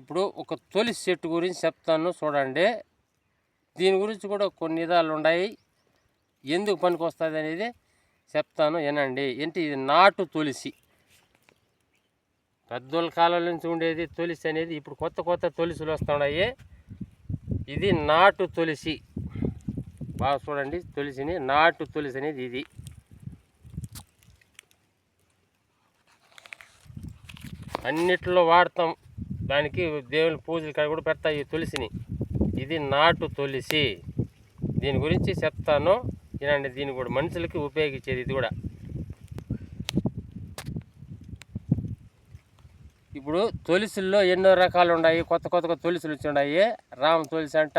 ఇప్పుడు ఒక తొలి చెట్టు గురించి చెప్తాను చూడండి. దీని గురించి కూడా కొన్ని విధాలు ఉన్నాయి. ఎందుకు పనికి వస్తుంది అనేది చెప్తాను వినండి. ఏంటి? ఇది నాటు తులసి. పెద్దోళ్ళ కాలం నుంచి ఉండేది తులసి అనేది ఇప్పుడు కొత్త కొత్త తులసిలు వస్తున్నాయి. ఇది నాటు తులసి. బాగా చూడండి తులసిని నాటు తులసి అనేది ఇది. అన్నిట్లో వాడతాం. దానికి దేవుని పూజలు కాడ కూడా పెడతాయి ఈ తులసిని. ఇది నాటు తులసి. దీని గురించి చెప్తాను. వినండి దీన్ని కూడా మనుషులకి ఉపయోగించేది ఇది కూడా. ఇప్పుడు తులసిల్లో ఎన్నో రకాలు ఉన్నాయి. కొత్త కొత్త తులసిలు వచ్చి ఉన్నాయి. రామ తులసి అంట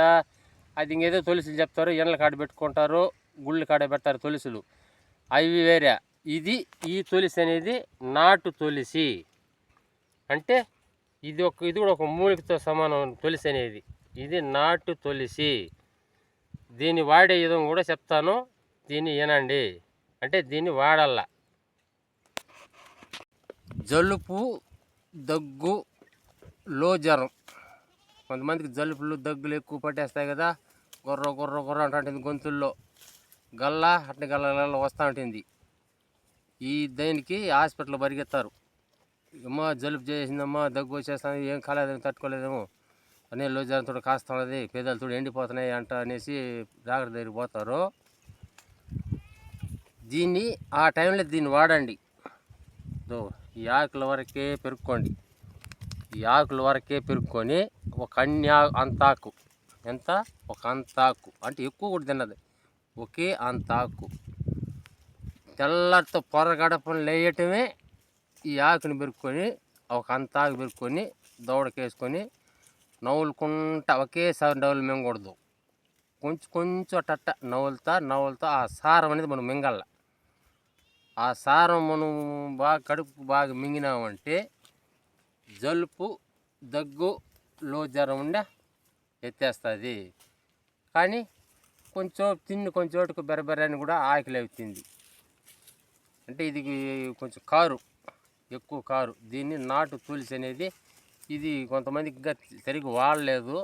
అది ఇంకేదో తులసిలు చెప్తారు. ఎండల కాడ పెట్టుకుంటారు. గుళ్ళు కాడ పెడతారు తులసిలు. అవి వేరే. ఇది ఈ తులసి అనేది నాటు తులసి. అంటే ఇది ఒక ఇది కూడా ఒక మూలికతో సమానం తులసి అనేది. ఇది నాటు తులసి. దీన్ని వాడే విధం కూడా చెప్తాను. దీన్ని వినండి. అంటే దీన్ని వాడాల జలుపు దగ్గు లో జ్వరం కొంతమందికి జలుపులు దగ్గులు ఎక్కువ పట్టేస్తాయి కదా. గుర్ర గుర్ర గుర్ర అంటుంటుంది గొంతుల్లో. గల్ల అట్ని గల్ల గల్ల వస్తూ ఉంటుంది. ఈ దానికి హాస్పిటల్ పరిగెత్తారు. అమ్మా జలుబు చేసిందమ్మా దగ్గు వచ్చేస్తుంది ఏం కాలేదేమో తట్టుకోలేదేమో. అనే లోజారంతో కాస్తున్నది పేదలతో ఎండిపోతున్నాయి అంట అనేసి డాక్టర్ దగ్గరికి పోతారు. దీన్ని ఆ టైంలో దీన్ని వాడండి. ఈ ఆకుల వరకే పెరుక్కోండి. ఈ ఆకుల వరకే పెరుక్కొని ఒక అన్ని అంతాకు. ఎంత? ఒక అంతాకు. అంటే ఎక్కువ కూడా తిన్నది. ఒకే అంతాకు. తెల్లటితో పొరగడపని లేయటమే ఈ ఆకుని పెరుక్కొని ఒక అంతాకు పెరుక్కొని దవడకేసుకొని నవ్వులుకుంటా ఒకేసారి నవ్వులు మింగకూడదు. కొంచెం కొంచెం అట్ట నవ్వులుతా నవ్వులుతా ఆ సారం అనేది మనం మింగల్ల. ఆ సారం మనం బాగా కడుపు బాగా మింగినామంటే జలుపు దగ్గు లో జ్వరం ఉండే ఎత్తేస్తుంది. కానీ కొంచెం తిన్ను కొంచెం చోటుకు బెరబెరని కూడా ఆకలి అవుతుంది అంటే ఇది కొంచెం కారు. ఎక్కువ కారు. దీన్ని నాటు తులసి అనేది ఇది కొంతమందికి ఇంకా సరిగ్గా వాడలేదు.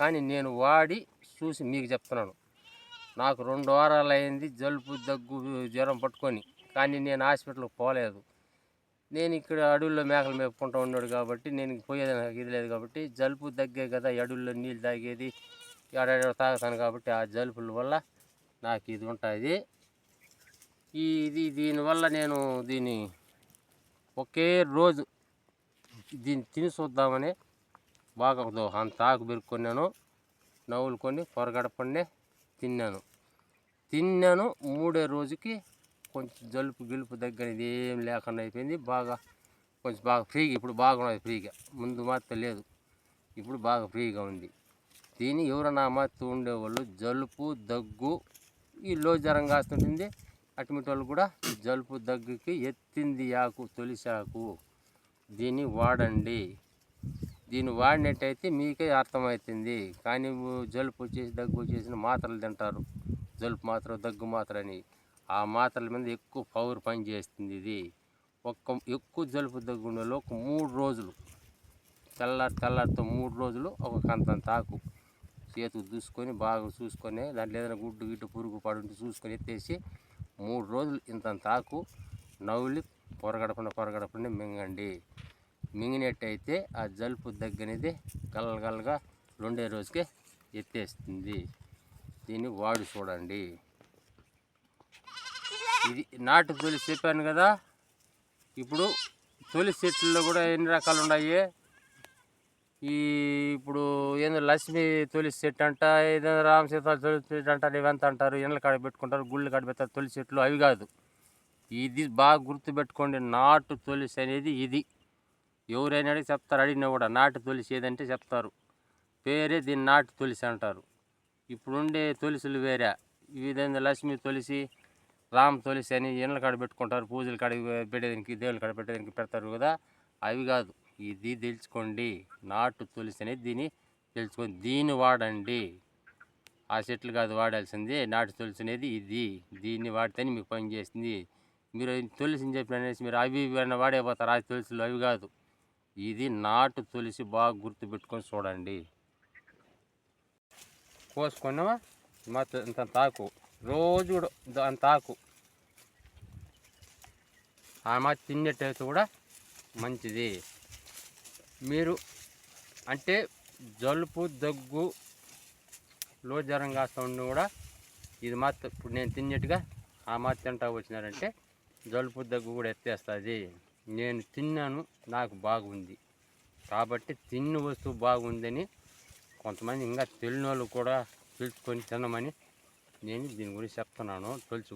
కానీ నేను వాడి చూసి మీకు చెప్తున్నాను. నాకు రెండు వారాలు అయింది జలుబు దగ్గు జ్వరం పట్టుకొని. కానీ నేను హాస్పిటల్కి పోలేదు. నేను ఇక్కడ అడవుల్లో మేకలు మేపుకుంటూ ఉన్నాడు కాబట్టి నేను పోయేది నాకు ఇది లేదు కాబట్టి జలుబు దగ్గే కదా అడవుల్లో నీళ్ళు తాగేది ఎడాడ తాగుతాను కాబట్టి ఆ జలుబుల వల్ల నాకు ఇది ఉంటుంది. ఇది దీనివల్ల నేను దీన్ని ఒకే రోజు దీన్ని తిని చూద్దామని బాగా అంత ఆకు పెరుక్కున్నాను నవ్వులుకొని పొరగడపండే తిన్నాను. తిన్నాను మూడే రోజుకి కొంచెం జలుపు గిలుపు దగ్గర ఏం లేకుండా అయిపోయింది. బాగా కొంచెం బాగా ఫ్రీగా ఇప్పుడు బాగున్నది ఫ్రీగా. ముందు మాత్రం లేదు ఇప్పుడు బాగా ఫ్రీగా ఉంది. దీన్ని ఎవరన్నా మాత్రం ఉండేవాళ్ళు జలుపు దగ్గు ఈ లో జ్వరం కాస్తుంటుంది. అటుమిటి వాళ్ళు కూడా జలుపు దగ్గుకి ఎత్తింది ఆకు తొలిసి ఆకు. దీన్ని వాడండి. దీన్ని వాడినట్టయితే మీకే అర్థమవుతుంది. కానీ జలుపు వచ్చేసి దగ్గు వచ్చేసిన మాత్రలు తింటారు. జలుపు మాత్ర దగ్గు మాత్రని. ఆ మాత్రల మీద ఎక్కువ పవర్ పని చేస్తుంది ఇది. ఒక్క ఎక్కువ జలుపు దగ్గు ఒక మూడు రోజులు. తెల్లారి తెల్లారితో మూడు రోజులు ఒక కంతం ఆకు. చేతులు దూసుకొని బాగా చూసుకొని దాంట్లో ఏదైనా గుడ్డు గిడ్డు పురుగు పడుంటే చూసుకొని ఎత్తేసి మూడు రోజులు ఇంతంత ఆకు నవ్వులి పొరగడపండి పొరగడపండి మింగండి. మింగినట్టయితే ఆ జలుపు దగ్గనేది గలగలగా రెండే రోజుకే ఎత్తేస్తుంది. దీన్ని వాడి చూడండి. ఇది నాటు తొలి చెప్పాను కదా. ఇప్పుడు తొలి చెట్లలో కూడా ఎన్ని రకాలు ఉన్నాయి ఈ ఇప్పుడు ఏందో లక్ష్మి తులసి చెట్టు అంట ఏదో రామ సీత తులసి చెట్టు అంటారు ఇవంత అంటారు ఎండల కాడ పెట్టుకుంటారు గుళ్ళు కాడ పెడతారు తులసి చెట్లు అవి కాదు. ఇది బాగా గుర్తుపెట్టుకోండి నాటు తులసి అనేది ఇది. ఎవరైనా అడిగి చెప్తారు అడిగినా కూడా నాటు తులసి ఏదంటే చెప్తారు. పేరే దీన్ని నాటు తులసి అంటారు. ఇప్పుడుండే తులసులు వేరే. విధంగా లక్ష్మి తులసి రామ తులసి అని ఇండ్ల కాడ పెట్టుకుంటారు పూజల కాడ పెట్టేదానికి దేవుళ్ళు కాడ పెట్టేదానికి పెడతారు కదా అవి కాదు. ఇది తెలుసుకోండి. నాటు తులసి అనేది దీన్ని తెలుసుకోండి. దీన్ని వాడండి. ఆ చెట్లు కాదు వాడాల్సింది. నాటు తులసి అనేది ఇది. దీన్ని వాడితేనే మీకు పని చేస్తుంది. మీరు తులసిని చెప్పిన అనేసి మీరు అవి ఇవి వాడేపోతారు ఆ తులసిలు అవి కాదు. ఇది నాటు తులసి బాగా గుర్తుపెట్టుకొని చూడండి. కోసుకున్నామా మా ఇంత తాకు. రోజు కూడా దాని తాకు. ఆ మా తిన్నట్టయితే కూడా మంచిది. మీరు అంటే జలుబు దగ్గు లో జ్వరం ఉండి కూడా ఇది మాత్రం ఇప్పుడు నేను తిన్నట్టుగా ఆ మాత్రం తింటా వచ్చినారంటే జలుబు దగ్గు కూడా ఎత్తేస్తుంది. నేను తిన్నాను నాకు బాగుంది. కాబట్టి తిన్న వస్తువు బాగుందని కొంతమంది ఇంకా తెలియని వాళ్ళు కూడా తెలుసుకొని తినమని నేను దీని గురించి చెప్తున్నాను. తులసి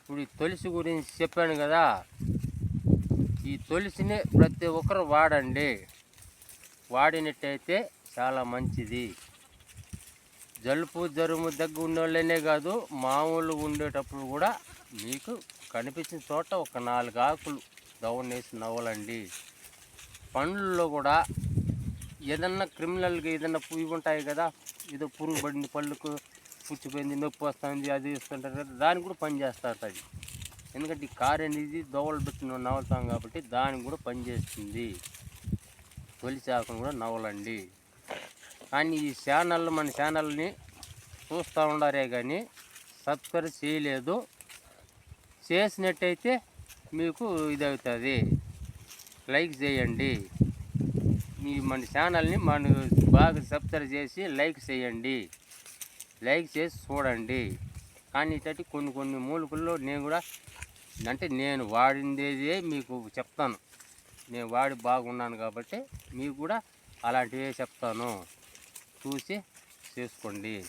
ఇప్పుడు ఈ తులసి గురించి చెప్పాను కదా. ఈ తులసిని ప్రతి ఒక్కరు వాడండి. వాడినట్టయితే చాలా మంచిది. జలుబు జరుము దగ్గు ఉన్నోళ్ళనే కాదు మామూలు ఉండేటప్పుడు కూడా మీకు కనిపించిన చోట ఒక నాలుగు ఆకులు దవనేసి నవ్వలండి. పండ్లలో కూడా ఏదన్నా క్రిమినల్గా ఏదన్నా పువ్వు ఉంటాయి కదా ఏదో పురుగు పడింది పళ్ళకు పుచ్చిపోయింది నొప్పి వస్తుంది అది ఇస్తుంటారు కదా దానికి కూడా పని చేస్తూ ఎందుకంటే ఈ కారు అనేది దోవలు పెట్టిన నవ్వుతాం కాబట్టి దానికి కూడా పనిచేస్తుంది తొలిసి ఆకును కూడా నవ్వలండి కానీ ఈ ఛానల్ మన ఛానల్ని చూస్తూ ఉండారే కానీ సబ్స్క్రైబ్ చేయలేదు. చేసినట్టయితే మీకు ఇది అవుతుంది లైక్ చేయండి. మీ మన ఛానల్ని మన బాగా సబ్స్క్రైబ్ చేసి లైక్ చేయండి. లైక్ చేసి చూడండి. కానీ ఇతటి కొన్ని కొన్ని మూలికల్లో నేను కూడా అంటే నేను వాడిందేదే మీకు చెప్తాను. నేను వాడి బాగున్నాను కాబట్టి మీకు కూడా అలాంటివే చెప్తాను. చూసి చేసుకోండి.